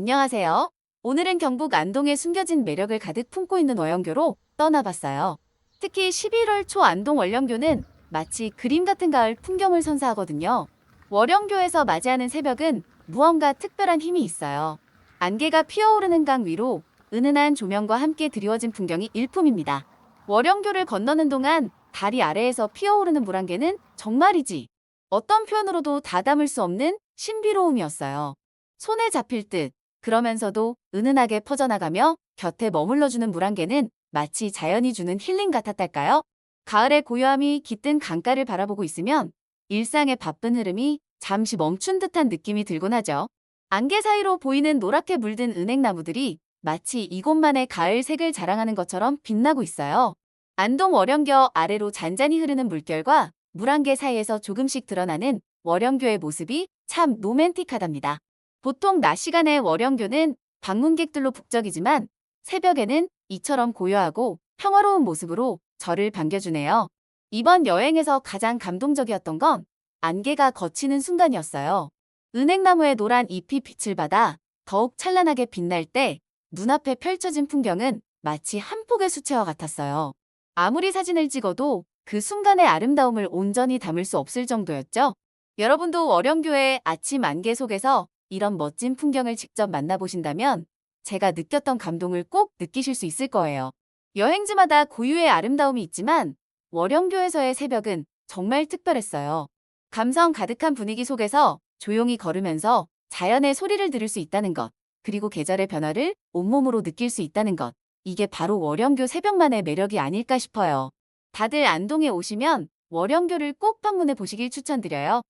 안녕하세요. 오늘은 경북 안동의 숨겨진 매력을 가득 품고 있는 월영교로 떠나봤어요. 특히 11월 초 안동 월영교는 마치 그림 같은 가을 풍경을 선사하거든요. 월영교에서 맞이하는 새벽은 무언가 특별한 힘이 있어요. 안개가 피어오르는 강 위로 은은한 조명과 함께 드리워진 풍경이 일품입니다. 월영교를 건너는 동안 다리 아래에서 피어오르는 물안개는 정말이지 어떤 표현으로도 다 담을 수 없는 신비로움이었어요. 손에 잡힐 듯 그러면서도 은은하게 퍼져나가며 곁에 머물러주는 물안개는 마치 자연이 주는 힐링 같았달까요? 가을의 고요함이 깃든 강가를 바라보고 있으면 일상의 바쁜 흐름이 잠시 멈춘 듯한 느낌이 들곤 하죠. 안개 사이로 보이는 노랗게 물든 은행나무들이 마치 이곳만의 가을 색을 자랑하는 것처럼 빛나고 있어요. 안동 월영교 아래로 잔잔히 흐르는 물결과 물안개 사이에서 조금씩 드러나는 월영교의 모습이 참 로맨틱하답니다. 보통 낮 시간의 월영교는 방문객들로 북적이지만 새벽에는 이처럼 고요하고 평화로운 모습으로 저를 반겨주네요. 이번 여행에서 가장 감동적이었던 건 안개가 걷히는 순간이었어요. 은행나무의 노란 잎이 빛을 받아 더욱 찬란하게 빛날 때 눈앞에 펼쳐진 풍경은 마치 한 폭의 수채화 같았어요. 아무리 사진을 찍어도 그 순간의 아름다움을 온전히 담을 수 없을 정도였죠. 여러분도 월영교의 아침 안개 속에서 이런 멋진 풍경을 직접 만나보신다면 제가 느꼈던 감동을 꼭 느끼실 수 있을 거예요. 여행지마다 고유의 아름다움이 있지만 월영교에서의 새벽은 정말 특별했어요. 감성 가득한 분위기 속에서 조용히 걸으면서 자연의 소리를 들을 수 있다는 것, 그리고 계절의 변화를 온몸으로 느낄 수 있다는 것. 이게 바로 월영교 새벽만의 매력이 아닐까 싶어요. 다들 안동에 오시면 월영교를 꼭 방문해 보시길 추천드려요.